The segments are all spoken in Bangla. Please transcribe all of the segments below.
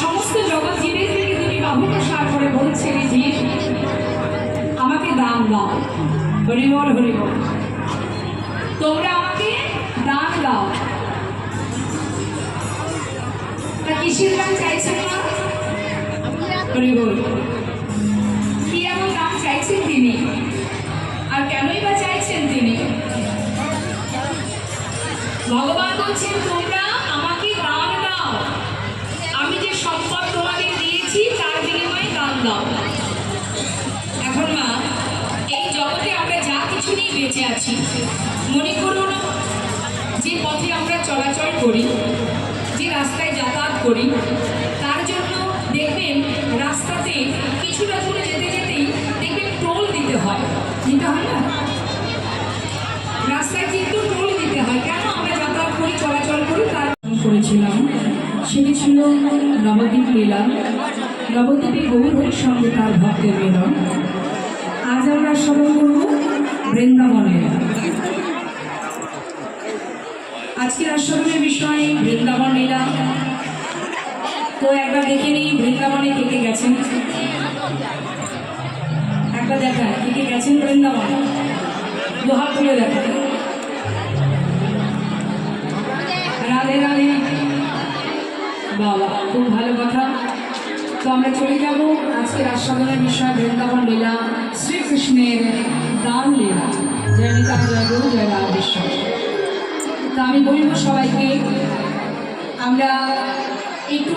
সমস্ত জগৎ জীবের থেকে তুমি বাহু প্রসার করে বলছে রে জীব। আমাকে দান দাও। হরিবল হরিবল। তোমরা আমাকে দান দাও। তা কিসের দান চাইছেন না হরিবল। কি এমন দান চাইছেন তিনি? আর কেনই বা চাইছেন তিনি? ভগবান বলছেন, তোমরা যা বেঁচে আছি। মনে করুন যে পথে আমরা চলাচল করি, যে রাস্তায় যাতায়াত করি, তার জন্য দেখবেন রাস্তাতে কিছুটা দূরে যেতে যেতেই দেখবেন টোল দিতে হয়। দিতে হয় না? রাস্তায় কিন্তু টোল দিতে হয়। কেন আমরা যাতায়াত করি, চলাচল করি? তার করেছিলাম। সেটি ছিল নবদ্বীপ লীলা নবদ্বীপে গৌরবের সঙ্গে তার ভক্তের মিলন। আজ আমরা স্মরণ করব বৃন্দাবনের। আজকের আশ্রমের বিষয় বৃন্দাবন লীলা তো একবার দেখে নিই, বৃন্দাবনে কে কে গেছেন? একবার দেখায় কে কে গেছেন বৃন্দাবন? দুহাত তুলে দেখায় রাধে রাধে। বাবা, খুব ভালো কথা। তো আমরা চলে যাব আজকের আস্বাদনের বিষয় বৃন্দাবন লীলা শ্রীকৃষ্ণের বলব সবাইকে আমরা একটু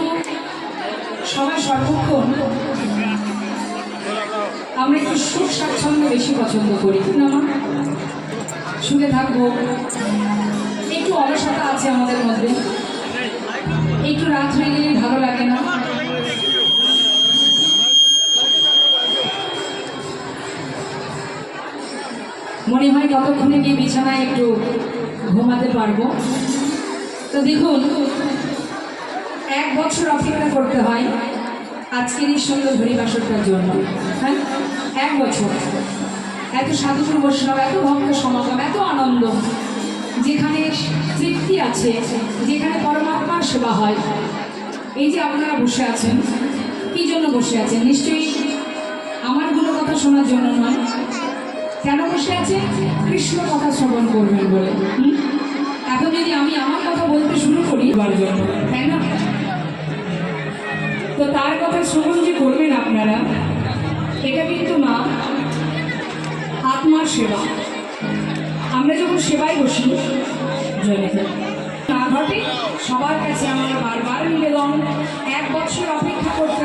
সবাই সর্বক্ষণ আমরা একটু সুখ স্বাচ্ছন্দ্য বেশি পছন্দ করি, না মা? শুনে থাকব। একটু অলসতা আছে আমাদের মধ্যে। একটু রাত হয়ে গেলে ভালো লাগে না। মনে হয় কতক্ষণে গিয়ে বিছানায় একটু ঘুমাতে পারব। তো দেখুন, এক বছর অপেক্ষা করতে হয় আজকের এই সুন্দর হরিবাসরটার জন্য। হ্যাঁ? এক বছর। এত সাধুগুরু বৈষ্ণব, এত ভক্ত সমাগম, এত আনন্দ। যেখানে তৃপ্তি আছে, যেখানে পরমাত্মার সেবা হয়। এই যে আপনারা বসে আছেন, কি জন্য বসে আছেন? নিশ্চয়ই আমারগুলো কথা শোনার জন্য নয়। কেন বসে আছে? কৃষ্ণ কথা শ্রবণ করবেন বলে? এখন যদি আমি আমার কথা বলতে শুরু করি তাই না? তো তার কথা শ্রবণ যে করবেন আপনারা, এটা কিন্তু না, আত্মার সেবা। আমরা যখন সেবায় বসি জয় না ঘটে? সবার কাছে আমার বারবার নিবেদন, এক বছর অপেক্ষা করতে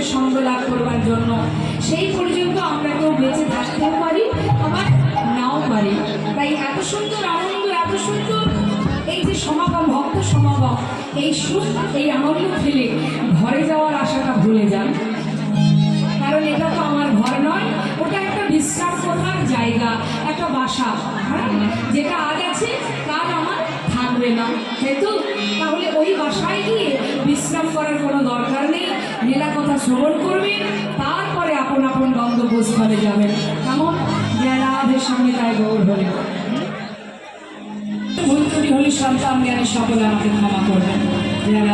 বৈষ্ণবের সঙ্গ লাভ করবার জন্য। সেই পর্যন্ত আমরা কেউ বেঁচে থাকতেও পারি, আবার নাও পারি। তাই এত সুন্দর আনন্দ, এত সুন্দর এই যে সমাগম, ভক্ত সমাগম, এই সুখ, এই আনন্দ ফেলে ঘরে যাওয়ার আশাটা ভুলে যান। কারণ এটা তো আমার ঘর নয়, ওটা একটা বিশ্রাম করার জায়গা, একটা বাসা হ্যাঁ? যেটা আজ আছে থাকবে না। যেহেতু তাহলে ওই বাসায় গিয়ে বিশ্রাম করার কোনো দরকার নেই। লীলা কথা শ্রবণ করবেন, তারপরে আপন আপন গন্তব্যস্থলে যাবেন। কেমন? রাধের সঙ্গে তাই গৌর হলে ভুল সন্তান জ্ঞানী সকলে আমাকে ক্ষমা করবেন। জয়